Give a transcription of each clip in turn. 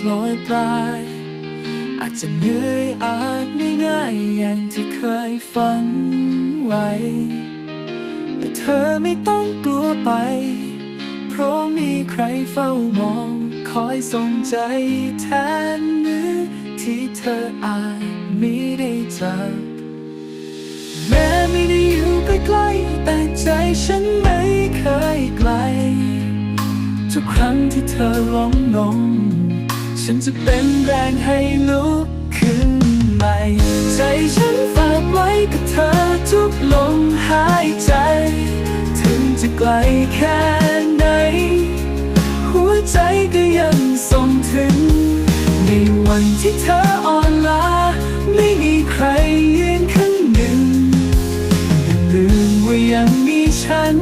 เดินอยปลาย อาจจะเหนื่อยอาจไม่ง่ายอย่างที่เคยฝันไว้แต่เธอไม่ต้องกลัวไป เพราะมีใครเฝ้ามอง คอยส่งใจแทนมือที่เธออาจไม่ได้เจอแม้ไม่ได้อยู่ใกล้ๆแต่ใจฉันไม่เคยไกล ทุกครั้งที่เธอล้มลง ฉันจะเป็นแรงให้ลุกขึ้นใหม่ ใจฉันฝากไว้กับเธอทุกลมหายใจ ถึงจะไกลแค่ไหน หัวใจก็ยังส่งถึง ในวันที่เธออ่อนล้า ไม่มีใครยืนข้างหนึ่งอย่ลืมว่ายังมีฉัน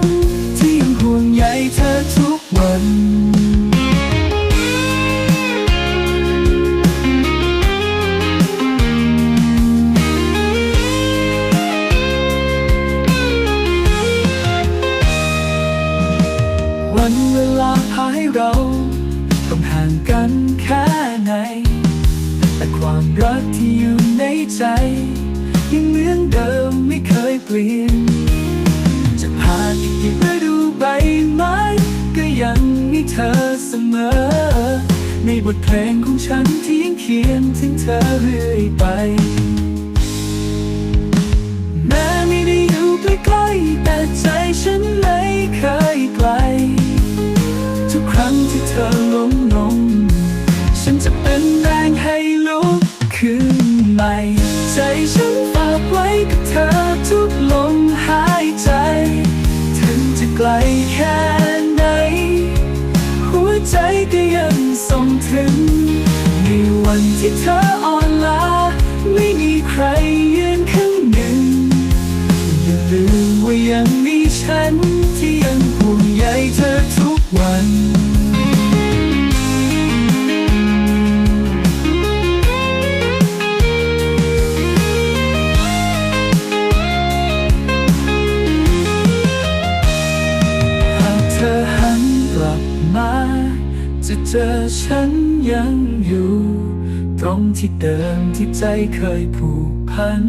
เสมอ ในบทเพลงของฉันที่ยังเขียนถึงเธอเรื่อยไป แม้ไม่ได้อยู่ใกล้ๆแต่ใจฉันไม่เคยไกล ที่เธออ่อนล้าไม่มีใครยืนข้างหนึ่ง อย่าลืมว่ายังมีฉัน เดิมที่ใจเคยผูกพัน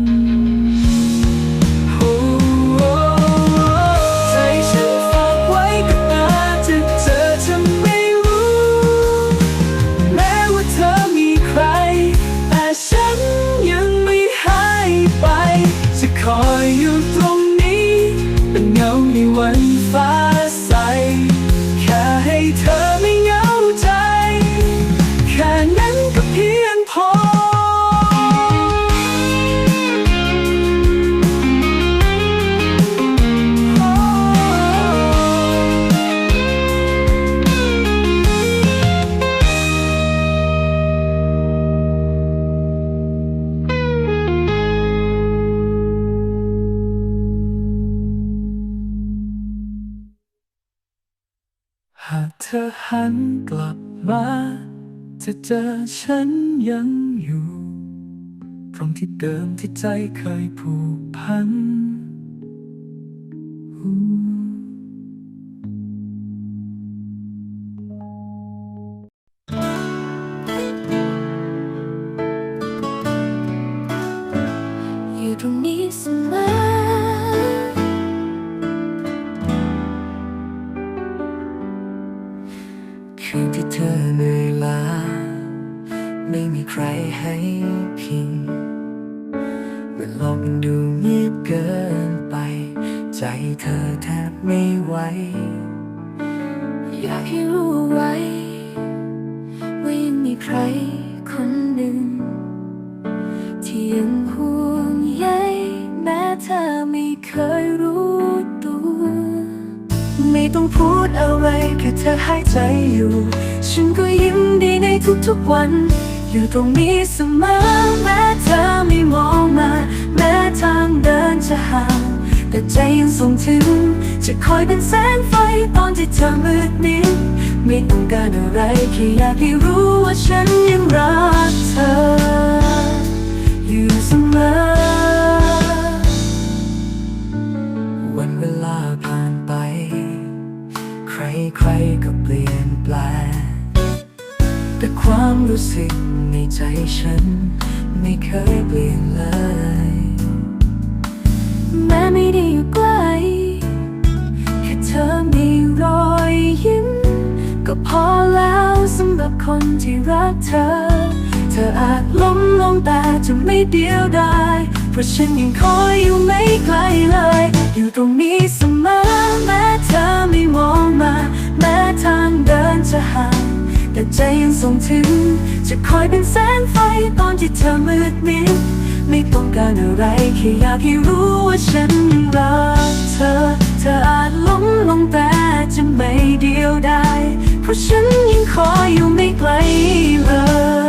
หันกลับมา จะเจอฉันยังอยู่ ตรงที่เดิมที่ใจเคยผูกพัน ต้องพูดอะไรแค่เธอหายใจอยู่ ฉันก็ยิ้มดีในทุกๆวัน อยู่ตรงนี้เสมอแม้เธอไม่มองมา แม้ทางเดินจะห่างแต่ใจยังส่งถึง จะคอยเป็นแสงไฟตอนที่เธอมืดมิดไม่ต้องการอะไรแค่อยากให้รู้ว่าฉันยังรักเธอ อยู่เสมอ ใครใครก็เปลี่ยนแปลงแต่ความรู้สึกในใจฉัน ไม่เคยเปลี่ยนเลย แม้ไม่ได้อยู่ใกล้แค่เธอมีรอยยิ้ม ก็พอแล้วสำหรับคนที่รักเธอ เธออาจล้มลงแต่จะไม่เดียวดาย ราะฉันยังคอยอยู่ไม่ไกลเลย อยู่ตรงนี้เสมอแม้เธอไม่มองมา แม้ทางเดินจะห่างแต่ใจยังส่งถึง จะคอยเป็นแสงไฟตอนที่เธอมืดมิดไม่ต้องการอะไรแค่อยากให้รู้ว่าฉันยังรักเธอ เธออาจล้มลงแต่จะไม่เดียวดายเพราะฉันยังคอยอยู่ไม่ไกลเลย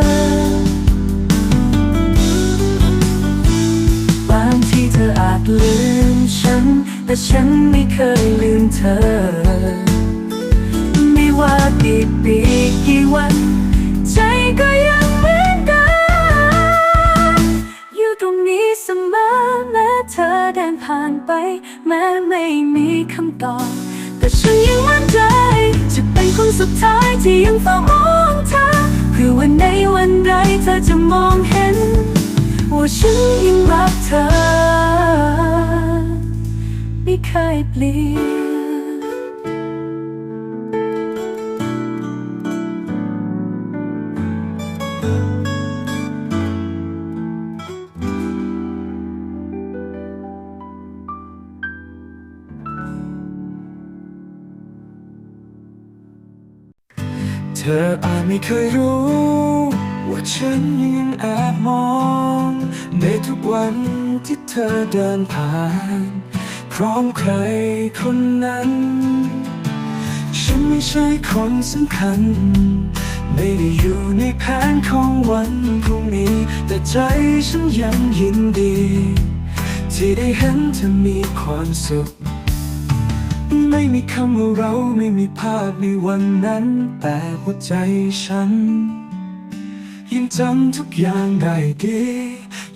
จลืมฉัน แต่ฉันไม่เคยลืมเธอ ไม่ว่ากี่ปีกี่วัน ใจก็ยังเหมือนเดิมอยู่ตรงนี้เสมอแม้เธอเดินผ่านไป แม้ไม่มีคำตอบ แต่ฉันยังมั่นใจ จะเป็นคนสุดท้ายที่ยังเฝ้ามองเธอเพื่อวันในวันใดเธอจะมองเห็นว่าฉันยังรัก เธอไม่เคยเปลี่ยนเธออาจไม่เคยรู้ ว่าฉันยังแอบมอง ในทุกวันที่เธอเดินผ่าน ร้อมใครคนนั้น ฉันไม่ใช่คนสำคัญ ไม่ได้อยู่ในแผนของวันพรุ่งนี้ แต่ใจฉันยังยินดี ที่ได้เห็นเธอมีความสุข ไม่มีคำว่าเราไม่มีภาพในวันนั้น แต่หัวใจฉัน ยังจำทุกอย่างได้ดี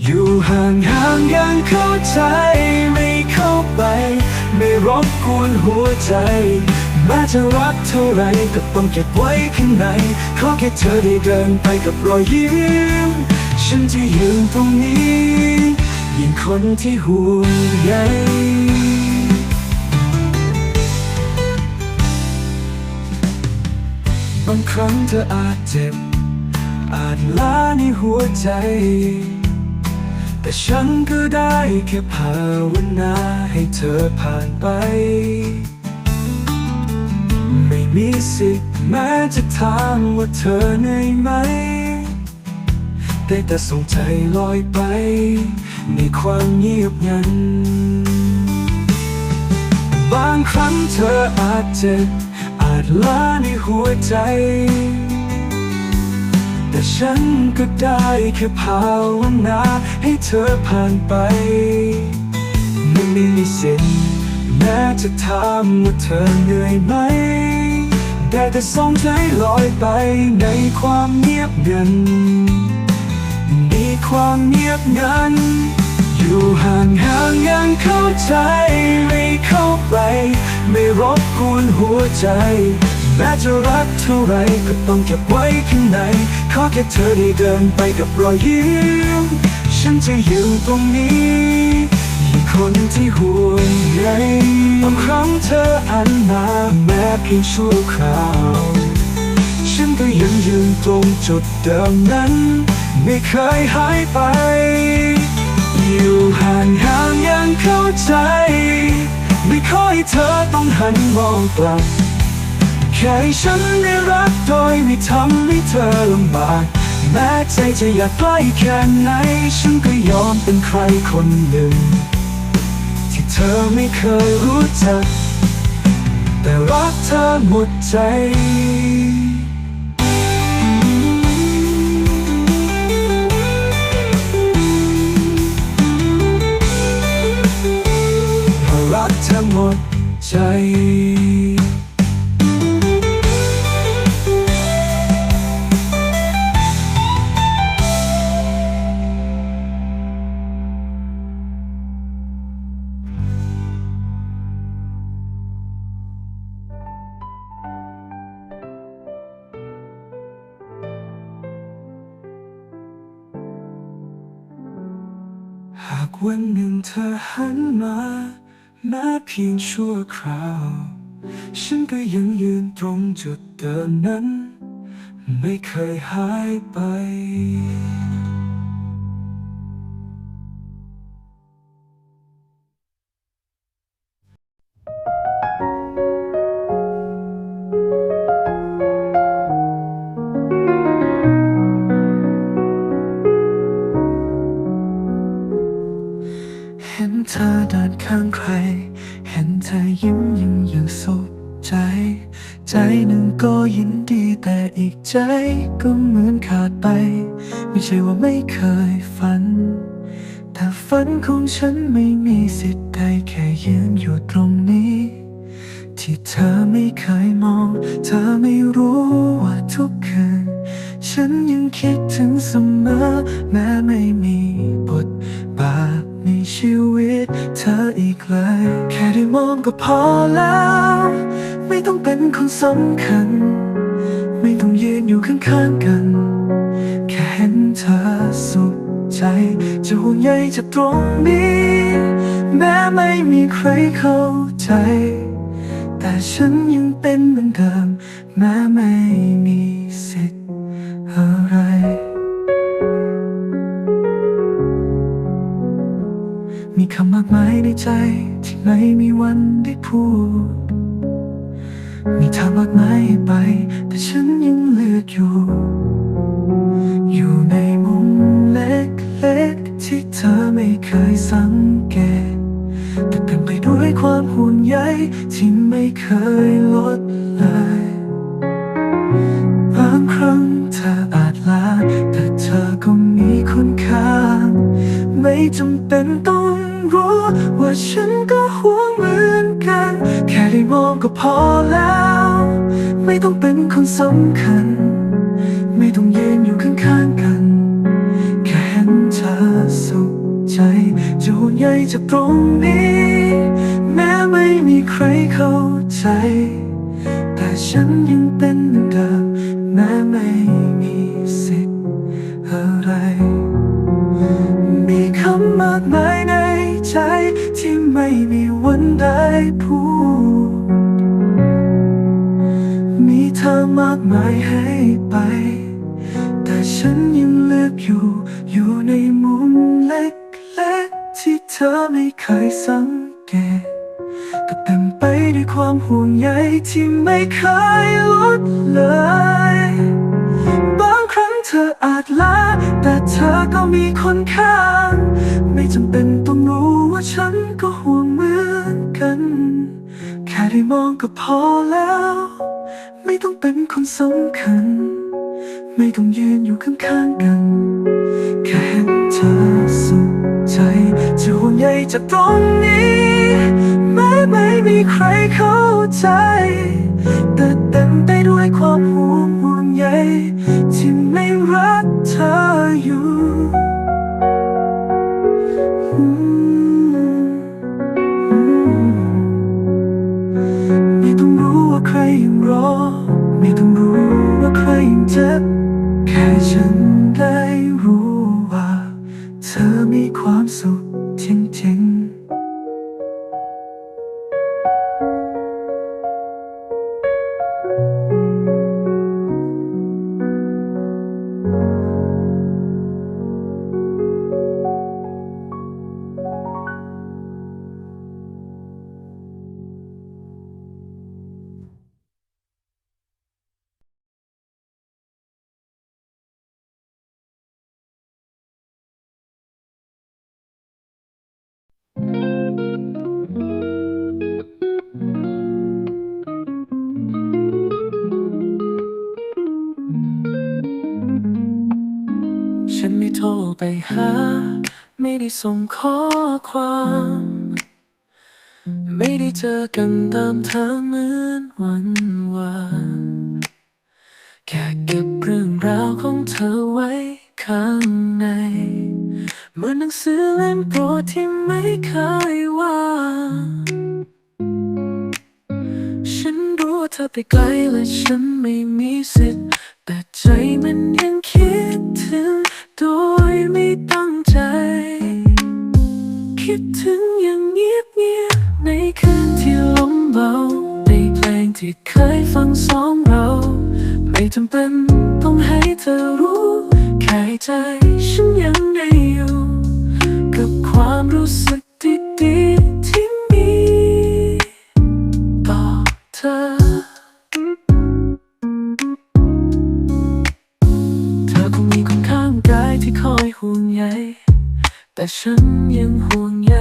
อยู่ห่างห่างๆยังเข้าใจไม่เข้าไป ไม่รบกวนหัวใจแม้จะรักเท่าไรก็ต้องเก็บไว้ข้างในขอแค่เธอได้เดินไปกับรอยยิ้ม ฉันจะยืนตรงนี้ยิ่งคนที่ห่วงใยบางครั้งเธออาจเจ็บ อาจล้าในหัวใจ แต่ฉันก็ได้แค่ภาวนาให้เธอผ่านไป ไม่มีสิทธิ์แม้จะถามว่าเธอเหนื่อยไหม ได้แต่ส่งใจลอยไป ในความเงียบงัน บางครั้งเธออาจเจ็บอาจล้าในหัวใจ แต่ฉันก็ได้แค่ภาวนาให้เธอผ่านไป ไม่มีสิทธิ์แม้จะถามว่าเธอเหนื่อยไหมได้แต่ส่งใจลอยไปในความเงียบงัน มีความเงียบงัน อยู่ห่างห่างยังเข้าใจไม่เข้าไป ไม่รบกวนหัวใจ แม้จะรักเท่าไรก็ต้องเก็บไว้ข้างใน ขอแค่เธอได้เดินไปกับรอยยิ้ม ฉันจะอยู่ตรงนี้ยิ่คนที่ห่วงใยบางครั้งเธออันมาแม้เพียงชั่วคราว ฉันก็ยังยืนตรงจุดเดิมนั้น ไม่เคยหายไป อยู่ห่างห่างยังเข้าใจ ไม่ขอให้เธอต้องหันมองกลับ ค่ให้ฉันได้รักโดยไม่ทำให้เธอลำบาก แม้ใจจะอยากใกล้แค่ไหน ฉันก็ยอมเป็นใครคนหนึ่ง ที่เธอไม่เคยรู้จัก แต่รักเธอหมดใจ อหันมาแม้เพียงชั่วคราว ฉันก็ยังยืนตรงจุดเดิมนั้น ไม่เคยหายไป ใจก็เหมือนขาดไป ไม่ใช่ว่าไม่เคยฝัน แต่ฝันของฉันไม่มีสิทธิ์ได้แค่ยืนอยู่ตรงนี้ ที่เธอไม่เคยมอง เธอไม่รู้ว่าทุกคืน ฉันยังคิดถึงเสมอ แม้ไม่มีบทบาทในชีวิต เธออีกเลย แค่ได้มองก็พอแล้ว ไม่ต้องเป็นคนสำคัญ ไม่ต้องยืนอยู่ข้างๆกัน แค่เห็นเธอสุขใจ จะห่วงใยจากตรงนี้ แม้ไม่มีใครเข้าใจ แต่ฉันยังเป็นเหมือนเดิม แม้ไม่มีสิทธิ์อะไรมีคำมากมายในใจ ที่ไม่มีวันได้พูดางมากมายให้ไป แต่ฉันยังเลือกอยู่ อยู่ในมุมเล็กๆที่เธอไม่เคยสังเกต แต่เต็มไปด้วยความห่วงใยที่ไม่เคยลดเลยบางครั้งเธออาจลาแต่เธอก็มีคุณค่า ไม่จำเป็นต้องรู้ว่าฉันก็ห่วง มองก็พอแล้ว ไม่ต้องเป็นคนสำคัญ ไม่ต้องยืนอยู่ข้างๆกัน แค่เห็นเธอสุขใจจะห่วงใยจากตรงนี้ แม้ไม่มีใครเข้าใจ แต่ฉันยังเป็นเหมือนเดิม มีคนข้าง ไม่จำเป็นต้องรู้ว่าฉันก็ห่วงเหมือนกัน แค่ได้มองก็พอแล้ว ไม่ต้องเป็นคนสำคัญ ไม่ต้องยืนอยู่ข้างๆกัน แค่เห็นเธอสุขใจจะห่วงใยจากตรงนี้แม้ไม่มีใครเข้าใจแต่เต็มไปด้วยความห่วงห่วงใยที่ไม่รักเธออยู่ ใครยังรอ ไม่ต้องรู้ว่าใครยังเจ็บ แค่ฉัน หา ไม่ได้ส่งข้อความ ไม่ได้เจอกันตามทางเหมือนวันวานแค่เก็บเรื่องราวของเธอไว้ข้างในเหมือนหนังสือเล่มโปรดที่ไม่เคยว่างฉันรู้เธอไปไกลและฉันไม่มีสิทธิ์ แต่ใจมันยังคิดถึง โดยไม่ตั้งใจ คิดถึงอย่างเงียบเงียบในคืนที่ลมเบา ในเพลงที่เคยฟังสองเรา ไม่จำเป็นต้องให้เธอรู้แค่ใจฉันยังได้อยู่ กับความรู้สึกดีๆ ฉันยังห่วงใย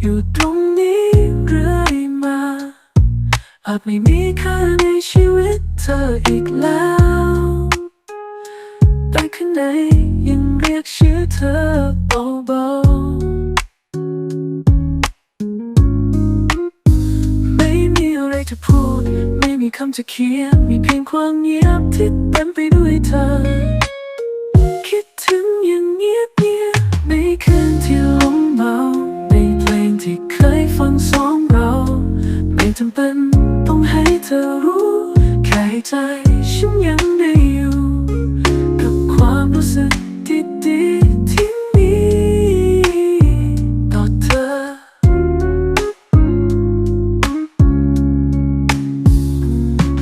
อยู่ตรงนี้เรื่อยมา อาจไม่มีค่าในชีวิตเธออีกแล้ว แต่ข้างในยังเรียกชื่อเธอเบาๆไม่มีอะไรจะพูด ไม่มีคำจะเขียน มีเพียงความเงียบที่เต็มไปด้วยเธอ จำเป็นต้องให้เธอรู้แค่ใจฉันยังได้อยู่ กับความรู้สึกดีๆที่มีต่อเธอ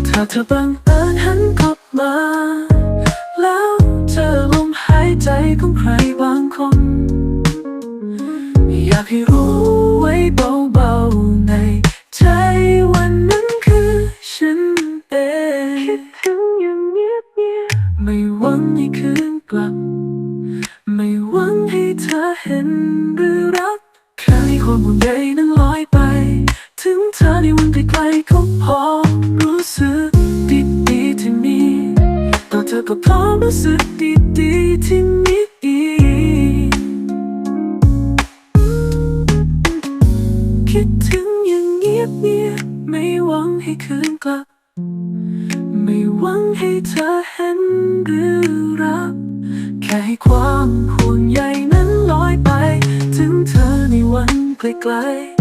ถ้าเธอบังเอิญหันกลับมา แล้วเจอลมหายใจของใครบางคน อยากให้รู้ไว้เบาๆในใน คิดถึงอย่างเงียบเงียบไม่หวังให้คืนกลับ ไม่หวังให้เธอเห็นหรือรับ แค่ให้ความห่วงใยนั้นลอยไป ถึงเธอในวันไกลๆ